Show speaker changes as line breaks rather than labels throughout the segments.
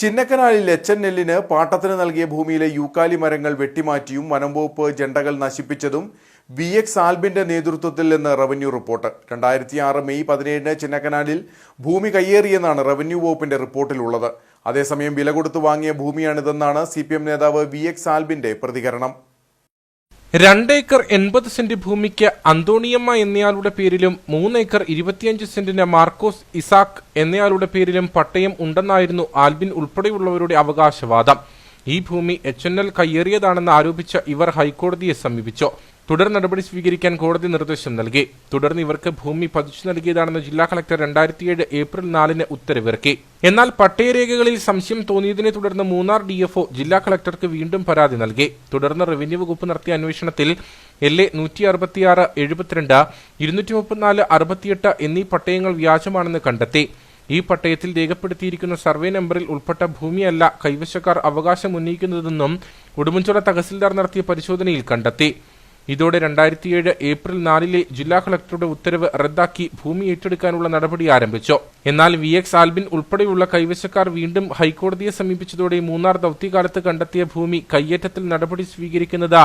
ചിന്നക്കനാലിൽ N എല്ലിന് പാട്ടത്തിന് നൽകിയ ഭൂമിയിലെ യൂക്കാലി മരങ്ങൾ വെട്ടിമാറ്റിയും വനംവകുപ്പ് ജണ്ടകൾ നശിപ്പിച്ചതും വി എക്സ് ആൽബിന്റെ നേതൃത്വത്തിൽ നിന്ന് റവന്യൂ റിപ്പോർട്ട്. രണ്ടായിരത്തി ആറ് മെയ് പതിനേഴിന് ചിന്നക്കനാലിൽ ഭൂമി കയ്യേറിയെന്നാണ് റവന്യൂ വകുപ്പിന്റെ റിപ്പോർട്ടിലുള്ളത്. അതേസമയം വില കൊടുത്തു വാങ്ങിയ ഭൂമിയാണിതെന്നാണ് സി നേതാവ് വി എക്സ് ആൽബിന്റെ പ്രതികരണം.
രണ്ടേക്കർ എൺപത് സെന്റ് ഭൂമിക്ക് അന്തോണിയമ്മ എന്നയാളുടെ പേരിലും മൂന്നേക്കർ ഇരുപത്തിയഞ്ച് സെന്റിന് മാർക്കോസ് ഇസാക്ക് എന്നയാളുടെ പേരിലും പട്ടയം ഉണ്ടെന്നായിരുന്നു ആൽബിൻ ഉൾപ്പെടെയുള്ളവരുടെ അവകാശവാദം. ഈ ഭൂമി എച്ച് എൻ എൽ കയ്യേറിയതാണെന്ന് ആരോപിച്ച ഇവർ ഹൈക്കോടതിയെ സമീപിച്ചു. തുടർ നടപടി സ്വീകരിക്കാൻ കോടതി നിർദ്ദേശം നൽകി. തുടർന്ന് ഇവർക്ക് ഭൂമി പതിച്ചു നൽകിയതാണെന്ന് ജില്ലാ കളക്ടർ രണ്ടായിരത്തിയേഴ് ഏപ്രിൽ നാലിന് ഉത്തരവിറക്കി. എന്നാൽ പട്ടയരേഖകളിൽ സംശയം തോന്നിയതിനെ തുടർന്ന് മൂന്നാർ ഡിഎഫ്ഒ ജില്ലാ കളക്ടർക്ക് വീണ്ടും പരാതി നൽകി. തുടർന്ന് റവന്യൂ വകുപ്പ് നടത്തിയ അന്വേഷണത്തിൽ എൽ എ നൂറ്റി അറുപത്തിയാറ് എഴുപത്തിരണ്ട് ഇരുന്നൂറ്റി മുപ്പത്തിനാല് അറുപത്തിയെട്ട് എന്നീ പട്ടയങ്ങൾ വ്യാജമാണെന്ന് കണ്ടെത്തി. ഈ പട്ടയത്തിൽ രേഖപ്പെടുത്തിയിരിക്കുന്ന സർവേ നമ്പറിൽ ഉൾപ്പെട്ട ഭൂമിയല്ല കൈവശക്കാർ അവകാശം ഉന്നയിക്കുന്നതെന്നും ഉടുമ്പൻചോല തഹസിൽദാർ നടത്തിയ പരിശോധനയിൽ കണ്ടെത്തി. ഇതോടെ രണ്ടായിരത്തിയേഴ് ഏപ്രിൽ നാലിലെ ജില്ലാ കളക്ടറുടെ ഉത്തരവ് റദ്ദാക്കി ഭൂമി ഏറ്റെടുക്കാനുള്ള നടപടി ആരംഭിച്ചു. എന്നാൽ വി എക്സ് ആൽബിൻ ഉൾപ്പെടെയുള്ള കൈവശക്കാർ വീണ്ടും ഹൈക്കോടതിയെ സമീപിച്ചതോടെ മൂന്നാർ ദൌത്യകാലത്ത് കണ്ടെത്തിയ ഭൂമി കയ്യേറ്റത്തിൽ നടപടി സ്വീകരിക്കുന്നത്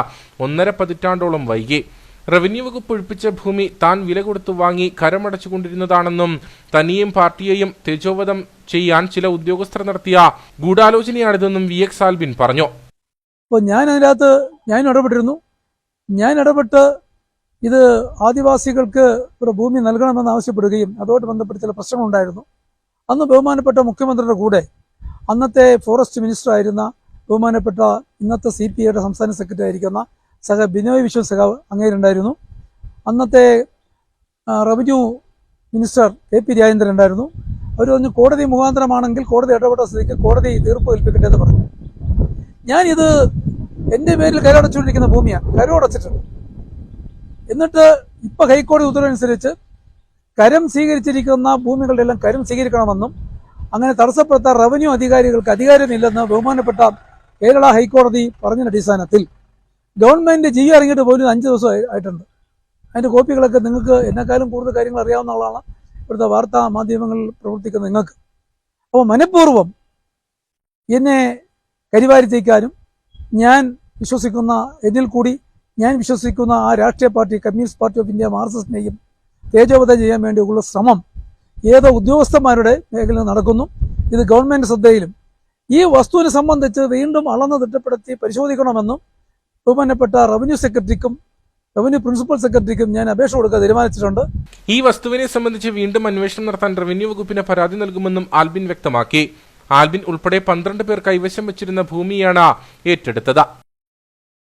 ഒന്നര പതിറ്റാണ്ടോളം വൈകി. റവന്യൂ വകുപ്പ് ഒഴിപ്പിച്ച ഭൂമി താൻ വില കൊടുത്തു വാങ്ങി കരമടച്ചുകൊണ്ടിരുന്നതാണെന്നും തനിയും പാർട്ടിയെയും തേജോവധം ചെയ്യാൻ ചില ഉദ്യോഗസ്ഥർ നടത്തിയ ഗൂഢാലോചനയാണിതെന്നും വി എക്സ് ആൽബിൻ പറഞ്ഞു.
അപ്പോൾ ഞാൻ അതിനകത്ത് ഞാൻ ഇടപെട്ടിരുന്നു. ഞാൻ ഇടപെട്ട് ഇത് ആദിവാസികൾക്ക് ഒരു ഭൂമി നൽകണമെന്ന് ആവശ്യപ്പെടുകയും അതോട് ബന്ധപ്പെട്ട് ചില പ്രശ്നങ്ങളുണ്ടായിരുന്നു. അന്ന് ബഹുമാനപ്പെട്ട മുഖ്യമന്ത്രിയുടെ കൂടെ അന്നത്തെ ഫോറസ്റ്റ് മിനിസ്റ്റർ ആയിരുന്ന ബഹുമാനപ്പെട്ട ഇന്നത്തെ സി പി ഐയുടെ സംസ്ഥാന സെക്രട്ടറി ആയിരിക്കുന്ന സഹ ബിനോയ് വിശ്വ സഖാവ് അങ്ങേരുണ്ടായിരുന്നു. അന്നത്തെ revenue minister K P Rajendran ഉണ്ടായിരുന്നു. അവർ പറഞ്ഞു കോടതി മുഖാന്തരമാണെങ്കിൽ കോടതി ഇടപെട്ട സ്ഥിതിക്ക് കോടതി തീർപ്പ് കൽപ്പിക്കട്ടെ എന്ന് പറഞ്ഞു. ഞാനിത് എന്റെ പേരിൽ കരടച്ചുകൊണ്ടിരിക്കുന്ന ഭൂമിയാണ് കരമടച്ചിട്ടുണ്ട് എന്നിട്ട് ഇപ്പൊ ഹൈക്കോടതി ഉത്തരവനുസരിച്ച് കരം സ്വീകരിച്ചിരിക്കുന്ന ഭൂമികളുടെ എല്ലാം കരം സ്വീകരിക്കണമെന്നും അങ്ങനെ തടസ്സപ്പെടുത്താൻ റവന്യൂ അധികാരികൾക്ക് അധികാരമില്ലെന്ന് ബഹുമാനപ്പെട്ട കേരള ഹൈക്കോടതി പറഞ്ഞ അടിസ്ഥാനത്തിൽ ഗവൺമെന്റ് ജി ഇറങ്ങിയിട്ട് പോലും അഞ്ച് ദിവസം ആയിട്ടുണ്ട്. അതിന്റെ കോപ്പികളൊക്കെ നിങ്ങൾക്ക് എന്നെക്കാളും കൂടുതൽ കാര്യങ്ങൾ അറിയാവുന്ന ആളാണ് ഇവിടുത്തെ വാർത്താ മാധ്യമങ്ങളിൽ പ്രവർത്തിക്കുന്ന നിങ്ങൾക്ക്. അപ്പോൾ മനഃപൂർവം എന്നെ കരിവാരിത്തേക്കാനും ഞാൻ വിശ്വസിക്കുന്ന എന്നിൽ കൂടി ഞാൻ വിശ്വസിക്കുന്ന ആ രാഷ്ട്രീയ party communist party of India മാർക്സിസ്റ്റിനെയും തേജോവധം ചെയ്യാൻ വേണ്ടിയുള്ള ശ്രമം ഏതോ ഉദ്യോഗസ്ഥന്മാരുടെ മേഖലയിൽ നടക്കുന്നു. ഇത് ഗവൺമെന്റ് ശ്രദ്ധയിലും ഈ വസ്തുവിനെ സംബന്ധിച്ച് വീണ്ടും അളന്ന് തിട്ടപ്പെടുത്തി പരിശോധിക്കണമെന്നും ബഹുമാനപ്പെട്ട റവന്യൂ സെക്രട്ടറിക്കും റവന്യൂ പ്രിൻസിപ്പൽ സെക്രട്ടറിക്കും ഞാൻ അപേക്ഷ കൊടുക്കാൻ തീരുമാനിച്ചിട്ടുണ്ട്.
ഈ വസ്തുവിനെ സംബന്ധിച്ച് വീണ്ടും അന്വേഷണം നടത്താൻ റവന്യൂ വകുപ്പിന് പരാതി നൽകുമെന്നും ആൽബിൻ വ്യക്തമാക്കി. ആൽബിൻ ഉൾപ്പെടെ പന്ത്രണ്ട് പേർ കൈവശം വെച്ചിരുന്ന ഭൂമിയാണ് ഏറ്റെടുത്തത്.